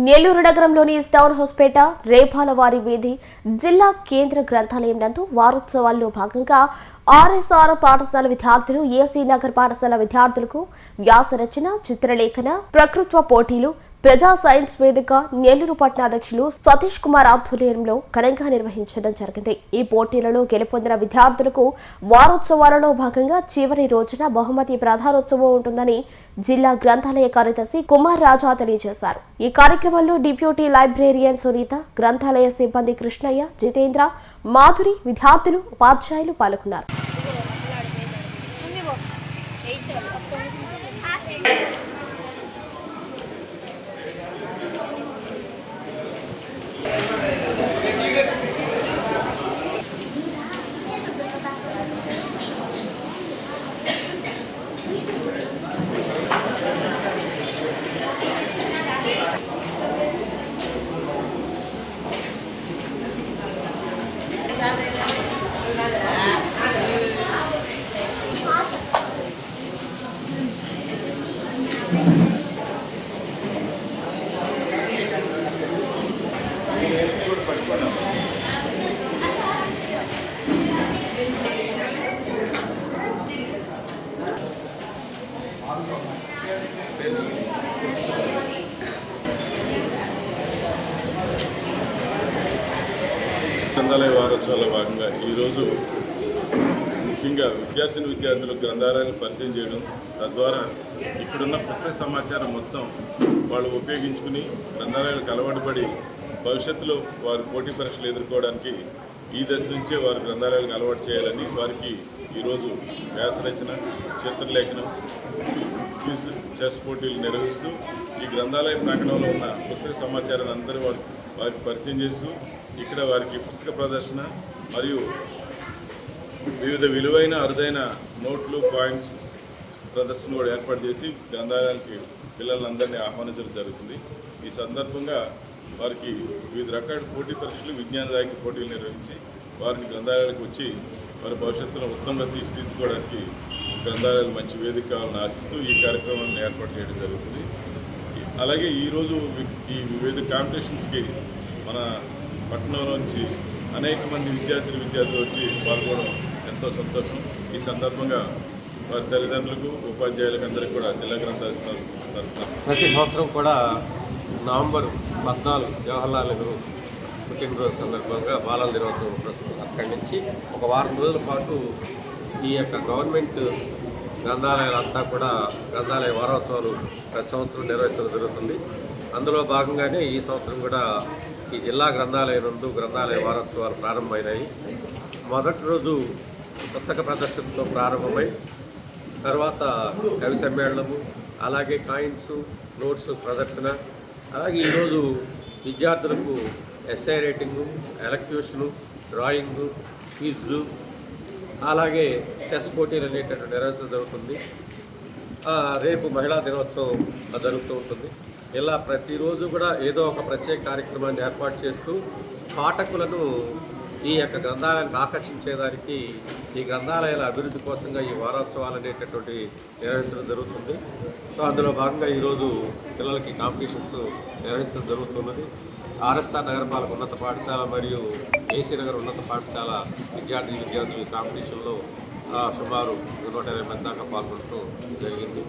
నెల్లూరు నగరంలోని టౌన్ హౌస్పేట రేపాలవారి వీధి జిల్లా కేంద్ర గ్రంథాలయం నందు వారోత్సవాల్లో భాగంగా ఆర్ఎస్ఆర్ పాఠశాల విద్యార్థులు ఏసీ నగర్ పాఠశాల విద్యార్థులకు వ్యాస రచన చిత్రలేఖన ప్రకృత్వ పోటీలు ప్రజా సైన్స్ వేదిక నెల్లూరు పట్టణ అధ్యక్షులు సతీష్ కుమార్ ఆధ్వర్యంలో ఘనంగా నిర్వహించడం జరిగింది. ఈ పోటీలలో గెలుపొందిన విద్యార్థులకు వారోత్సవాలలో భాగంగా చివరి రోజున బహుమతి ప్రధానోత్సవం ఉంటుందని జిల్లా గ్రంథాలయ కార్యదర్శి కుమార్ రాజా తెలియజేశారు. ఈ కార్యక్రమంలో డిప్యూటీ లైబ్రేరియన్ సునీత గ్రంథాలయ సిబ్బంది కృష్ణయ్య జితేంద్ర మాధురి విద్యార్థులు ఉపాధ్యాయులు పాల్గొన్నారు. గ్రంథాలయ వారోత్సవాల భాగంగా ఈరోజు ముఖ్యంగా విద్యార్థిని విద్యార్థులకు గ్రంథాలయాన్ని పరిచయం చేయడం తద్వారా ఇక్కడున్న పుస్తక సమాచారం మొత్తం వాళ్ళు ఉపయోగించుకుని గ్రంథాలయాలకు అలవాటు పడి భవిష్యత్తులో వారు పోటీ పరీక్షలు ఎదుర్కోవడానికి ఈ దశ నుంచే వారు గ్రంథాలయాలకు అలవాటు చేయాలని వారికి ఈరోజు వ్యాసరచన చిత్రలేఖనం క్విజ్ చెస్ పోటీలు నిర్వహిస్తూ ఈ గ్రంథాలయ ప్రాంగణంలో ఉన్న పుస్తక సమాచారాన్ని అందరూ వారు వారికి పరిచయం చేస్తూ ఇక్కడ వారికి పుస్తక ప్రదర్శన మరియు వివిధ విలువైన అరుదైన నోట్లు కాయిన్స్ ప్రదర్శన కూడా ఏర్పాటు చేసి గ్రంథాలయానికి పిల్లలందరినీ ఆహ్వానించడం జరుగుతుంది. ఈ సందర్భంగా వారికి వివిధ రకాల పోటీ పరీక్షలు విజ్ఞానదాయక పోటీలు నిర్వహించి వారిని గ్రంథాలయాలకు వచ్చి వారి భవిష్యత్తులో ఉత్తమంగా తీర్చిదిద్దుకోవడానికి గ్రంథాలయాలు మంచి వేదిక కావాలని ఆశిస్తూ ఈ కార్యక్రమాన్ని ఏర్పాటు చేయడం జరుగుతుంది. అలాగే ఈరోజు ఈ వివిధ కాంపిటీషన్స్కి మన పట్టణంలో నుంచి అనేక మంది విద్యార్థులు విద్యార్థులు వచ్చి పాల్గొనడం ఎంతో సంతోషం. ఈ సందర్భంగా వారి తల్లిదండ్రులకు ఉపాధ్యాయులకు అందరికీ కూడా జిల్లా గ్రంథాల ప్రతి సంవత్సరం కూడా నవంబర్ పద్నాలుగు జవహర్లాల్ నెహ్రూ పుట్టినరోజు సందర్భంగా బాలల దినోత్సవం ప్రస్తుతం అక్కడి నుంచి ఒక వారం రోజుల పాటు ఈ యొక్క గవర్నమెంట్ గ్రంథాలయాలంతా కూడా గ్రంథాలయ వారోత్సవాలు ప్రతి సంవత్సరం నిర్వహించడం జరుగుతుంది. అందులో భాగంగానే ఈ సంవత్సరం కూడా ఈ జిల్లా గ్రంథాలయం నందు గ్రంథాలయ వారోత్సవాలు ప్రారంభమైనాయి. మొదటి రోజు పుస్తక ప్రదర్శనతో ప్రారంభమై తర్వాత కవి సమ్మేళనము అలాగే కాయిన్స్ నోట్స్ ప్రదర్శన అలాగే ఈరోజు విద్యార్థులకు essay writing elocution drawing quiz అలాగే చెస్ పోటీలు అనేటటువంటి నిర్వహించడం జరుగుతుంది. రేపు మహిళా దినోత్సవం జరుగుతూ ఉంటుంది. ఇలా ప్రతిరోజు కూడా ఏదో ఒక ప్రత్యేక కార్యక్రమాన్ని ఏర్పాటు చేస్తూ పాఠకులను ఈ యొక్క గ్రంథాలయానికి ఆకర్షించేదానికి ఈ గ్రంథాలయాల అభివృద్ధి కోసంగా ఈ వారోత్సవాలు అనేటటువంటి నిర్వహించడం జరుగుతుంది. సో అందులో భాగంగా ఈరోజు పిల్లలకి కాంపిటీషన్స్ నిర్వహించడం జరుగుతున్నది. ఆర్ఎస్ఆర్ నగరపాలక ఉన్నత పాఠశాల మరియు ఏసీ నగర్ ఉన్నత పాఠశాల విద్యార్థి విద్యార్థులు ఈ కాంపిటీషన్లో సుమారు నూట ఇరవై మంది దాకా పాల్గొనడం జరిగింది.